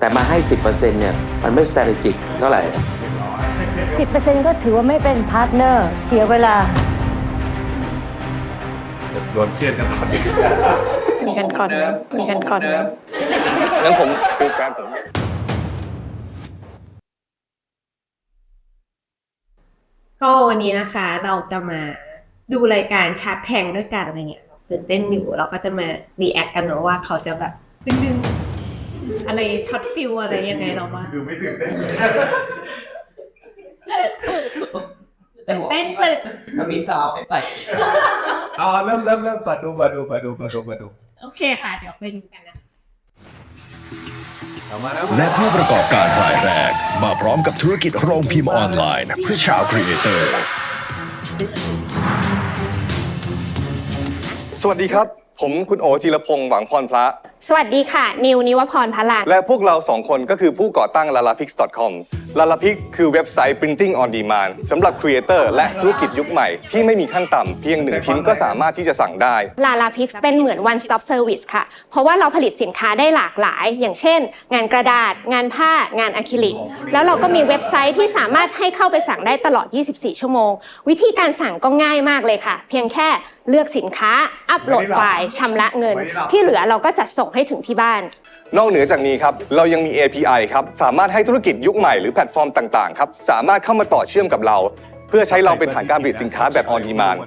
แต่มาให้ 10%เนี่ยมันไม่ strategic เท่าไหร่สิบเปอร์เซ็นต์ก็ถือว่าไม่เป็นพาร์ทเนอร์ เสียเวลา โดนเชือดกันก่อนมีกันก่อนไหมมีกันก่อนไหมงั้นผมดูการผมก็วันนี้นะคะเราจะมาดูรายการชาร์จแพงด้วยกันอะไรเงี้ยตื่นเต้นอยู่เราก็จะมารีแอคกันเนอะว่าเขาจะแบบดึงๆ อะไรช็อตฟิลอะไรยังไงเราบ้างดูไม่ตื่นเต้นเลยตื่นเต้นตื่นมันมีซาวด์ใส่เอาเริ่มเริ่มเริ่มเปิดดูเปิดดูเปิดดูเปิดดูเปิดดูโอเคค่ะเดี๋ยวไปดูกันนะเอามาแล้วและผู้ประกอบการรายแรก มาพร้อมกับธุรกิจโรงพิมพ์ออนไลน์ เพื่อชาวครีเอเตอร์ สวัสดีครับ ผมคุณโอจิรพงศ์หวังพรพระ สวัสดีค่ะ นิวนิวพรพลันและพวกเราสองคนก็คือผู้ก่อตั้ง lalapix.com lalapix คือเว็บไซต์ printing on demand สำหรับครีเอเตอร์และธุรกิจยุคใหม่ที่ไม่มีขั้นต่ำเพียงหนึ่งชิ้นก็สามารถที่จะสั่งได้ลาลาพิกเป็นเหมือน one stop service ค่ะ เพราะว่าเราผลิตสินค้าได้หลากหลาย อย่างเช่น งานกระดาษ งานผ้า งานอะคริลิก แล้วเราก็มีเว็บไซต์ที่สามารถให้เข้าไปสั่งได้ตลอด 24 ชั่วโมง วิธีการสั่งก็ง่ายมากเลยค่ะ เพียงแค่เลือกสินค้า อัปโหลดไฟล์ชำระเงิน ที่เหลือเราก็จัดส่งให้ถึงที่บ้าน นอกเหนือจากนี้ครับ เรายังมี API ครับ สามารถให้ธุรกิจยุคใหม่หรือแพลตฟอร์มต่างๆครับ สามารถเข้ามาต่อเชื่อมกับเรา เพื่อใช้เราเป็นฐานการผลิตสินค้าแบบ on demand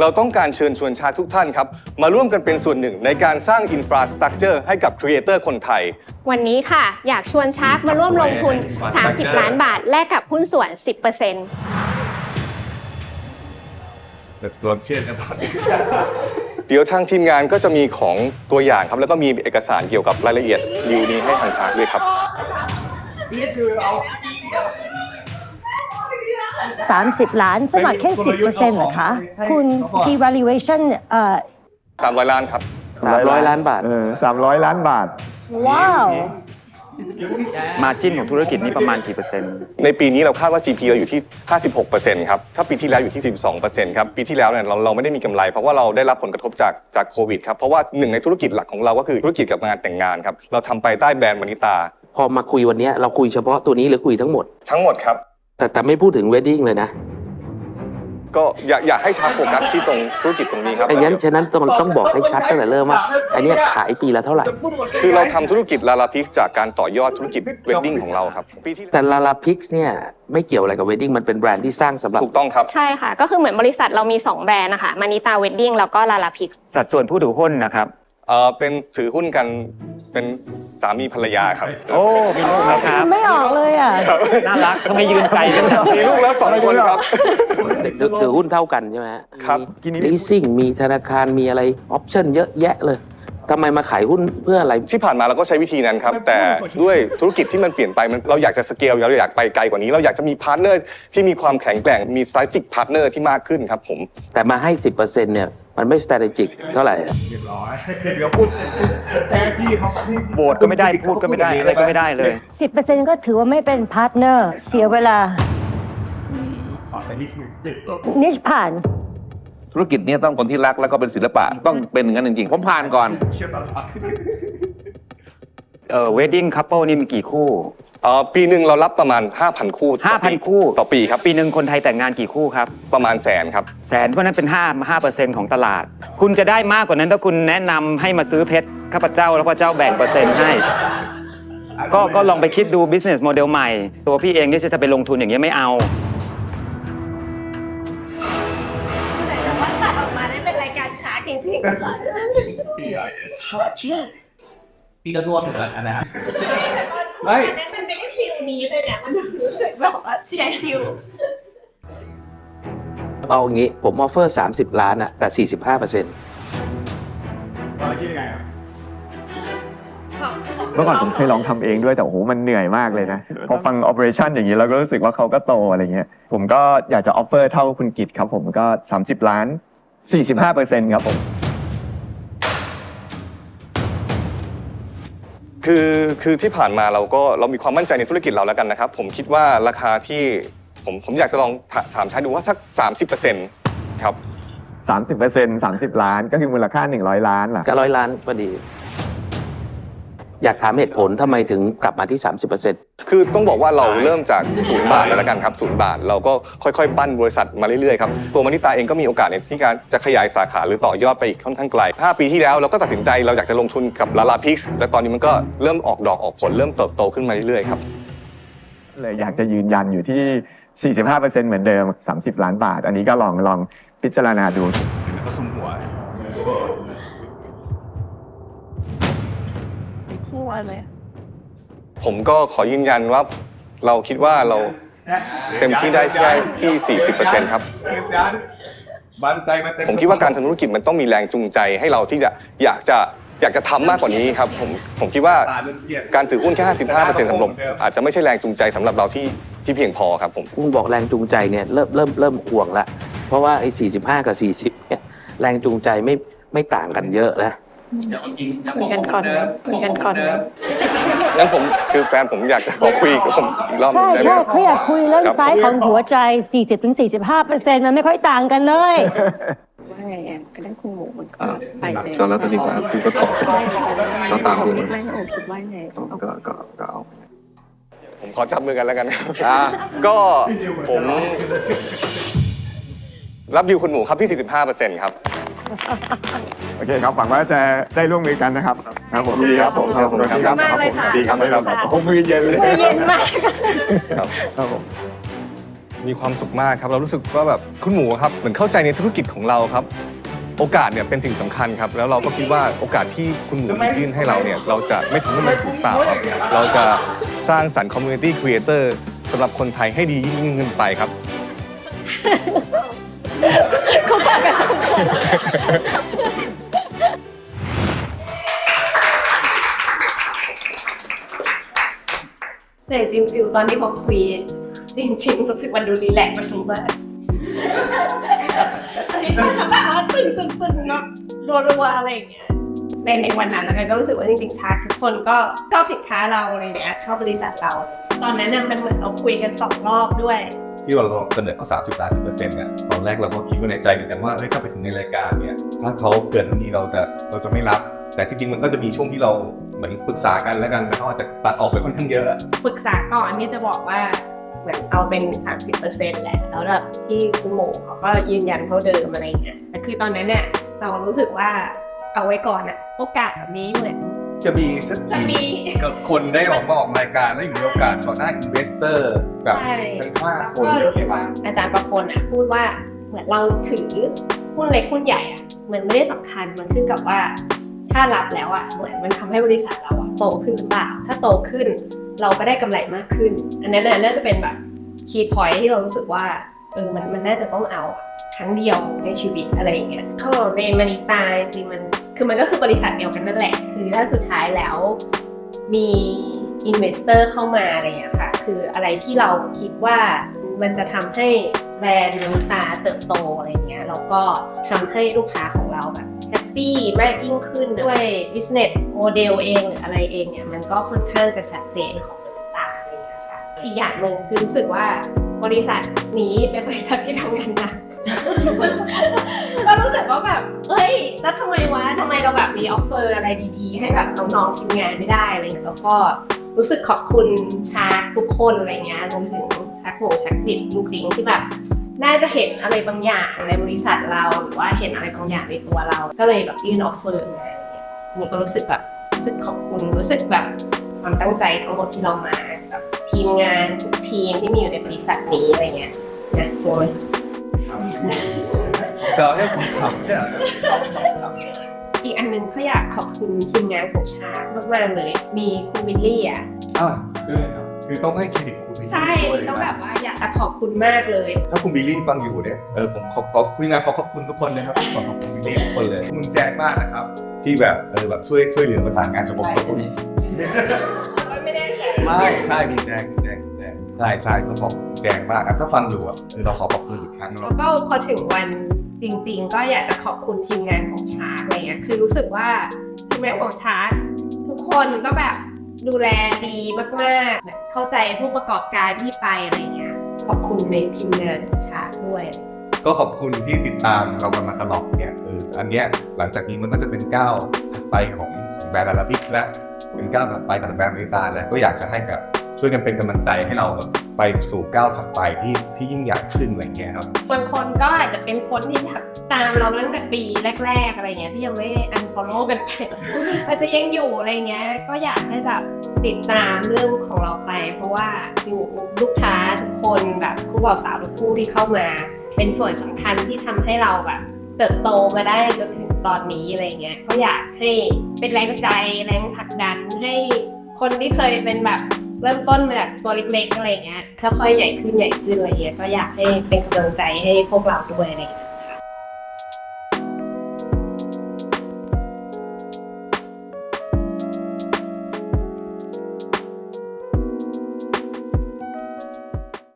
เราต้องการเชิญชวนชาทุกท่านครับ มาร่วมกันเป็นส่วนหนึ่งในการสร้าง infrastructure ให้กับครีเอเตอร์คนไทย วันนี้ค่ะ อยากชวนชาร์กมาร่วมลงทุน 30 ล้านบาทแลกกับหุ้นส่วน 10%โดนเชือดกันก่อน เดี๋ยวทางทีมงานก็จะมีของตัวอย่างครับ แล้วก็มีเอกสารเกี่ยวกับรายละเอียดดีลนี้ให้ทางชาร์กด้วยครับ นี่คือเอา30 ล้านสมัครแค่ 10เปอร์เซ็นต์เหรอคะ คุณ devaluation เอ่อ300 ล้านครับ300ล้านบาท เออสามร้อยล้านบาท ว้าว มาจิ้นของธุรกิจนี้ประมาณกี่เปอร์เซ็นต์ ในปีนี้เราคาดว่า GP เราอยู่ที่ 56%ครับ ถ้าปีที่แล้วอยู่ที่42%ครับ ปีที่แล้วเนี่ยเราเราไม่ได้มีกำไร เพราะว่าเราได้รับผลกระทบจากจากโควิดครับ เพราะว่าหนึ่งในธุรกิจหลักของเราก็คือธุรกิจกับงานแต่งงานครับ เราทำไปใต้แบรนด์วานิตา พอมาคุยวันเนี้ยเราคุยเฉพาะตัวนี้หรือคุยทั้งหมด ทั้งหมดครับ แต่แต่ไม่พูดถึง wedding เลยนะ ก็อยากอยากให้ชาร์จโฟกัสที่ตรงธุรกิจตรงนี้ครับไอ้ยันฉะนั้นต้องต้องบอกให้ชัดตั้งแต่เริ่มว่า อันเนี้ยขายปีละเท่าไหร่ คือเราทำธุรกิจลาลาพิกจากการต่อยอดธุรกิจเวดดิ้งของเราครับปีที่แต่ Lala Pix เนี่ยไม่เกี่ยวอะไรกับ wedding มันเป็นแบรนด์ที่สร้างสำหรับ ถูกต้องครับ ใช่ค่ะ ก็คือเหมือนบริษัทเรามี 2 แบรนด์นะคะมานิตาเวดดิ้งแล้วก็ลาลาพิก สัดส่วนผู้ถือหุ้นนะครับ เอ่อเป็นถือหุ้นกัน เป็นสามีภรรยาครับ โอ้มีลูกแล้วครับ ไม่ออกเลยอะ น่ารักก็ไม่ยืนไกลกันนะมีลูกแล้วสองคนครับถือถือหุ้นเท่ากันใช่ไหมฮะครับมี leasing มีธนาคารมีอะไร option เยอะแยะเลย ทำไมมาขายหุ้นเพื่ออะไร ที่ผ่านมาเราก็ใช้วิธีนั้นครับ แต่ด้วยธุรกิจที่มันเปลี่ยนไปมันเราอยากจะสเกลเราอยากไปไกลกว่านี้ เราอยากจะมีพาร์ทเนอร์ที่มีความแข็งแกร่งมี strategic partner ที่มากขึ้นครับผมแต่มาให้ 10%เนี่ยมันไม่ strategic เท่าไหร่ เรียบร้อยเดี๋ยวพูดแทนพี่เขาพี่โหวตก็ไม่ได้พูดก็ไม่ได้อะไรก็ไม่ได้เลย10เปอร์เซ็นต์ก็ถือว่าไม่เป็นพาร์ทเนอร์ เสียเวลา ขอไปนิดนึง นิชผ่าน ธุรกิจเนี้ต้องคนที่รักแล้วก็เป็นศิลปะต้องเป็นอย่างนั้นจริงๆ ผมผ่านก่อนเชื่อตลอดเออ wedding couple นี่มีกี่คู่ เอ่อปีหนึ่งเรารับประมาณ 5,000 คู่ต่อปี5,000 คู่ต่อปีครับปีหนึ่งคนไทยแต่งงานกี่คู่ครับ ประมาณแสนครับ แสนเพราะนั้นเป็น5 5เปอร์เซ็นต์ของตลาด คุณจะได้มากกว่านั้นถ้าคุณแนะนำให้มาซื้อเพชรข้าพเจ้าแล้วพระเจ้าแบ่งเปอร์เซ็นต์ให้ ก็ก็ลองไปคิดดู business model ใหม่ ตัวพี่เองที่จะไปลงทุนอย่างนี้ยไม่เอา ชาร์จจริงๆปีละรวมกันนะแต่ตอนคุยกันนั้นมันไม่ได้ฟิลนี้เลยเนี่ยมันรู้สึกแบบว่าเชียร์ฟิลเอาอย่างงี้ ผม offer 30 ล้านอะแต่ 45%ตอนนี้คิดยังไงครับเมื่อก่อนผมเคยลองทำเองด้วยแต่โอ้โหมันเหนื่อยมากเลยนะ พอฟัง operation อย่างนี้เราก็รู้สึกว่าเขาก็โตอะไรเงี้ยผมก็อยากจะ offer เท่าคุณกิตครับผมก็ 30 ล้าน 45เปอร์เซ็นต์ครับผม คือคือที่ผ่านมาเราก็เรามีความมั่นใจในธุรกิจเราแล้วกันนะครับ ผมคิดว่าราคาที่ผมผมอยากจะลองถถามใช้ดูว่าสัก 30%ครับ 30เปอร์เซ็นต์30 ล้านก็คือมูลค่า 100 ล้านล่ะก็ร้อยล้านพอดี อยากถามเหตุผลทำไมถึงกลับมาที่ 30%คือต้องบอกว่าเราเริ่มจากศูนย์บาทเลยละกันครับศูนย์บาทเราก็ค่อยๆ ปั้นบริษัทมาเรื่อยๆครับตัวมานิตาเองก็มีโอกาสในที่การจะขยายสาขาหรือต่อยอดไปอีกค่อนข้างไกล5ปีที่แล้วเราก็ตัดสินใจเราอยากจะลงทุนกับลาลาพิกส์และตอนนี้มันก็เริ่มออกดอกออกผลเริ่มเติบโตขึ้นมาเรื่อยๆครับ เลยอยากจะยืนยันอยู่ที่ 45%เหมือนเดิม 30 ล้านบาท อันนี้ก็ลองลองพิจารณาดู ก็ซุ่มหัว ผมก็ขอยืนยันว่าเราคิดว่าเราเต็มที่ได้ที่ได้ที่ 40%ครับ บันใจมาเต็มผมคิดว่าการทำธุรกิจมันต้องมีแรงจูงใจให้เราที่จะอยากจะอยากจะทำมากกว่านี้ครับผมผมคิดว่าตาเริ่มเครียดการถือหุ้นแค่ 55%สำหรับอาจจะไม่ใช่แรงจูงใจสำหรับเราที่ที่เพียงพอครับผมคุณบอกแรงจูงใจเนี่ยเริ่มเริ่มเริ่มห่วงละเพราะว่าไอ้45 กับ 40เนี่ยแรงจูงใจไม่ไม่ต่างกันเยอะนะ คุยกันก่อนไหมคุยกันก่อนไหมงั้นผมคือแฟนผมอยากจะขอคุยกับผมอีกรอบหนึใช่งได้ไหมใช่ครับ เขาอยากคุยเรื่องครับ ไซส์ของหัวใจ 40-45%มันไม่ค่อยต่างกันเลย ว่าไงแอมก็ได้คุณหมูมันก็ไปเลยก็แล้วแต่ดีกว่าคือก็ตอบก็ตามที่ไม่โอคิดว่าไงเอาก็ก็ก็เอา ผมขอจับมือกันแล้วกันครับก็ผม รับดิวคุณหมูครับที่ 45%ครับ โอเคครับหวังว่าจะได้ร่วมมือกันนะครับครับผมดีครับผมครับผมดีครับมากเลยค่ะดีครับครับผมมือเย็นเลยมือเย็นมากครับครับผมมีความสุขมากครับ เรารู้สึกว่าแบบคุณหมูครับเหมือนเข้าใจในธุรกิจของเราครับ โอกาสเนี่ยเป็นสิ่งสำคัญครับ แล้วเราก็คิดว่าโอกาสที่คุณหมูยื่นให้เราเนี่ย เราจะไม่ทำให้มันสูญเปล่าครับ เราจะสร้างสรรค์คอมมูนิตี้ครีเอเตอร์สำหรับคนไทยให้ดียิ่งขึ้นไปครับ เขาบอกกันแต่จริงๆฟิลตอนที่เขาคุย จริงๆรู้สึกมันดูรีแลกซ์มาสูงมากอันนี้ก็จะแบบว่าตึงตึงตึงเนาะรัวๆอะไรอย่างเงี้ยในในวันนั้นแล้วก็รู้สึกว่าจริงๆชาร์กทุกคนก็ชอบสินค้าเราอะไรเงี้ยชอบบริษัทเรา ตอนนั้นน่ะมันเหมือนเราคุยกันสองรอบด้วย ที่เราเสนอเขาสามจุดแปดสิบเปอร์เซ็นต์เนี่ยตอนแรกเราก็คิดไว้ในใจเหมือนกันว่าเฮ้ยถ้าไปถึงในรายการเนี่ยถ้าเขาเกินเท่านี้เราจะเราจะไม่รับ แต่จริงๆมันก็จะมีช่วงที่เราเหมือนปรึกษากันแล้วกันแล้วเขาอาจจะตัดออกไปค่อนข้างเยอะปรึกษาก่อนที่จะบอกว่าเหมือนเอาเป็น 30%แหละ แล้วแบบที่คุณหมูเขาก็ยืนยันเท่าเดิมอะไรเงี้ยแต่คือตอนนั้นเนี่ยเรารู้สึกว่าเอาไว้ก่อนอะโอกาสแบบนี้เหมือน จะมีสักจะมีกับคนได้ออกมาออกรายการแล้วอยู่ในโอกาสต่อหน้าอินเวสเตอร์แบบใช่ ทั้งห้าแล้วคนก็เลยรู้สึกว่าอาจารย์ประพลอะพูดว่าเหมือนเราถือหุ้นเล็กหุ้นใหญ่อะเหมือนไม่ได้สำคัญมันขึ้นกับว่า ถ้ารับแล้วอะเหมือนมันทำให้บริษัทเราอะโตขึ้นหรือเปล่าถ้าโตขึ้น เราก็ได้กำไรมากขึ้น อันนั้นน่ะน่าจะเป็นแบบคีย์พอยที่เรารู้สึกว่าเออมันมันน่าจะต้องเอาครั้งเดียวในชีวิตอะไรอย่างเงี้ยเขาบอกเรนมานิตาจริงๆมัน คือมันก็คือบริษัทเดียวกันนั่นแหละ คือถ้าสุดท้ายแล้วมีอินเวสเตอร์เข้ามาอะไรอย่างเงี้ยค่ะ คืออะไรที่เราคิดว่ามันจะทำให้แบรนด์น้ำตาเติบโตอะไรอย่างเงี้ยแล้วก็ทำให้ลูกค้าของเราแบบแฮปปี้มากยิ่งขึ้นด้วย business model เองหรืออะไรเองเนี่ยมันก็ค่อนข้างจะชัดเจนของน้ำตาอะไรอย่างเงี้ยค่ะอีกอย่างหนึ่งคือรู้สึกว่าบริษัทนี้เป็นบริษัทที่ทำงานหนัก ก็รู้สึกว่าแบบเอ้ย แล้วทำไมวะทำไมเราแบบมีออฟเฟอร์อะไรดีๆ ให้แบบน้องๆทีมงานไม่ได้อะไรเงี้ยแล้วก็รู้สึกขอบคุณชาร์กทุกคนอะไรเงี้ยรวมถึงชาร์กโหชาร์กดิบลูกจริงที่แบบน่าจะเห็นอะไรบางอย่างในบริษัทเราหรือว่าเห็นอะไรบางอย่างในตัวเรา ก็เลยแบบยื่นออฟเฟอร์มาอะไรเงี้ยก็รู้สึกแบบรู้สึกขอบคุณรู้สึกแบบความตั้งใจทั้งหมดที่เรามาแบบทีมงานทุกทีมที่มีอยู่ในบริษัทนี้อะไรเงี้ยนะใช่ไหม เราให้ผมขำเนี่ยอีกอันหนึงเขาอยากขอบคุณทีมงานของชาร์กมากๆเลย มีคุณวิลลี่อะอ่าคือคือต้องให้เครดิตคุณบิลลี่ใช่ด้วยต้องแบบว่าอยากจะขอบคุณมากเลย ถ้าคุณบิลลี่ฟังอยู่เนี่ยเออผมขอขอคุยงานขอขอบคุณทุกคนนะครับขอขอบคุณบิลลี่ทุกคนเลยคุณแจ็คมากนะครับ ที่แบบเออแบบช่วยช่วยเหลือประสานงานกับผมกับคุณไม่ได้ใจไม่ใช่มีแจ็คมีแจ็คมีแจ็คใช่ใช่ต้องขอบคุณ แจ็คมากครับถ้าฟังอยู่อะเออเราขอขอบคุณอีกครั้งแล้เราวก็พอถึงวันจริง ๆ ก็อยากจะขอบคุณทีมงานของชาร์กอะไรเงี้ยคือรู้สึกว่าทีมงานของชาร์กทุกคนก็แบบดูแลดีมากๆแบบเข้าใจผู้ประกอบการที่ไปอะไรเงี้ยขอบคุณในทีมงานของชาร์กด้วย ก็ขอบคุณที่ติดตามเรากันมาตลอดเนี่ยเอออันเนี้ยหลังจากนี้มันก็จะเป็นก้าวถัดไปของของแบรนด์ลาพิกและเป็นก้าวถัดไปกับแบรนด์อเมริกาแล้วก็อยากจะให้แบบช่วยกันเป็นกำลังใจให้เราแบบ ไปสู่ก้าวถัดไปที่ที่ยิ่งใหญ่ขึ้นอะไรเงี้ยครับบางคนก็อาจจะเป็นคนที่แบบตามเราตั้งแต่ปีแรก ๆ อะไรเงี้ยที่ยังไม่ unfollow กันไปอาจจะยังอยู่อะไรเงี้ยก็อยากให้แบบติดตามเรื่องของเราไป เพราะว่าอยู่ลูกค้าทุกคนแบบคู่บ่าวสาวทุกคู่ที่เข้ามา เป็นส่วนสำคัญที่ทำให้เราแบบเติบโตมาได้จนถึงตอนนี้อะไรเงี้ยก็อยากให้เป็นแรงใจแรงผลักดันให้คนที่เคยเป็นแบบ เริ่มต้นมาจากตัวเล็กๆอะไรเงี้ยค่อยๆใหญ่ขึ้นใหญ่ขึ้นอะไรเงี้ยก็อยากให้เป็นกำลังใจให้พวกเราด้วยอะไรเงี้ย